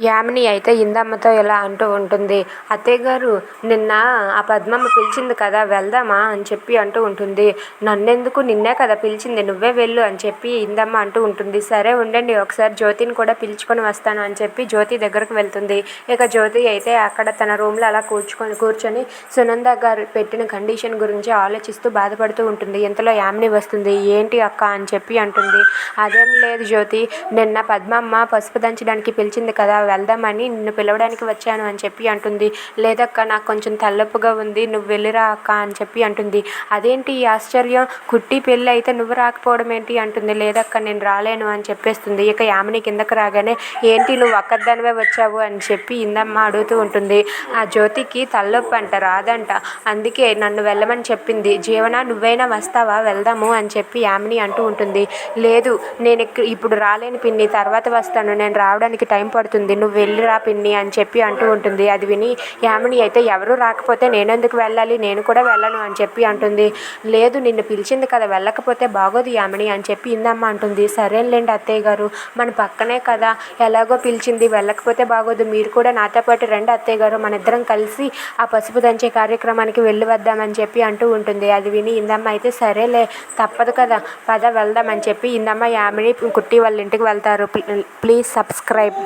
యామిని అయితే ఇందమ్మతో ఇలా అంటూ ఉంటుంది. అత్తయ్య గారు నిన్న ఆ పద్మమ్మ పిలిచింది కదా వెళ్దామా అని చెప్పి అంటూ ఉంటుంది. నన్నెందుకు? నిన్నే కదా పిలిచింది నువ్వే వెళ్ళు అని చెప్పి ఇందమ్మ అంటూ ఉంటుంది. సరే ఉండండి ఒకసారి జ్యోతిని కూడా పిలుచుకొని వస్తాను అని చెప్పి జ్యోతి దగ్గరకు వెళ్తుంది. ఇక జ్యోతి అయితే అక్కడ తన రూమ్లో అలా కూర్చుకొని కూర్చొని సునంద గారు పెట్టిన కండిషన్ గురించి ఆలోచిస్తూ బాధపడుతూ ఉంటుంది. ఇంతలో యామిని వస్తుంది. ఏంటి అక్క అని చెప్పి అంటుంది. అదేం లేదు జ్యోతి నిన్న పద్మమ్మ పసుపు దంచడానికి పిలిచింది కదా వెళ్దామని నిన్ను పిలవడానికి వచ్చాను అని చెప్పి అంటుంది. లేదక్క నాకు కొంచెం తలనొప్పిగా ఉంది నువ్వు వెళ్ళిరా అక్క అని చెప్పి అంటుంది. అదేంటి ఈ ఆశ్చర్యం? కుట్టి పెళ్ళి అయితే నువ్వు రాకపోవడం ఏంటి? అంటుంది. లేదక్క నేను రాలేను అని చెప్పేస్తుంది. ఇక యామిని కిందకు రాగానే ఏంటి నువ్వు ఒక్కదానివే వచ్చావు అని చెప్పి ఇందమ్మ అడుగుతూ ఉంటుంది. ఆ జ్యోతికి తలనొప్పి అంట రాదంట. అందుకే నన్ను వెళ్ళమని చెప్పింది. జీవన నువ్వైనా వస్తావా? వెళ్దాము అని చెప్పి యామిని అంటూ ఉంటుంది. లేదు నేను ఇప్పుడు రాలేని పిన్ని తర్వాత వస్తాను. నేను రావడానికి టైం పడుతుంది. నువ్వు వెళ్ళిరా పిన్ని అని చెప్పి అంటూ ఉంటుంది. అది విని యామిని అయితే ఎవరు రాకపోతే నేనెందుకు వెళ్ళాలి? నేను కూడా వెళ్ళను అని చెప్పి అంటుంది. లేదు నిన్ను పిలిచింది కదా వెళ్ళకపోతే బాగోదు యామిని అని చెప్పి ఇందమ్మ అంటుంది. సరేలేండి అత్తయ్య గారు మన పక్కనే కదా. ఎలాగో పిలిచింది వెళ్ళకపోతే బాగోదు. మీరు కూడా నాతో పాటు రండి అత్తయ్య గారు మన ఇద్దరం కలిసి ఆ పసుపు దంచే కార్యక్రమానికి వెళ్ళి వద్దామని చెప్పి అంటూ ఉంటుంది. అది విని ఇందమ్మ అయితే సరేలే తప్పదు కదా పద వెళ్దామని చెప్పి ఇందమ్మ యామిని కుట్టి వాళ్ళ ఇంటికి వెళ్తారు. Please subscribe.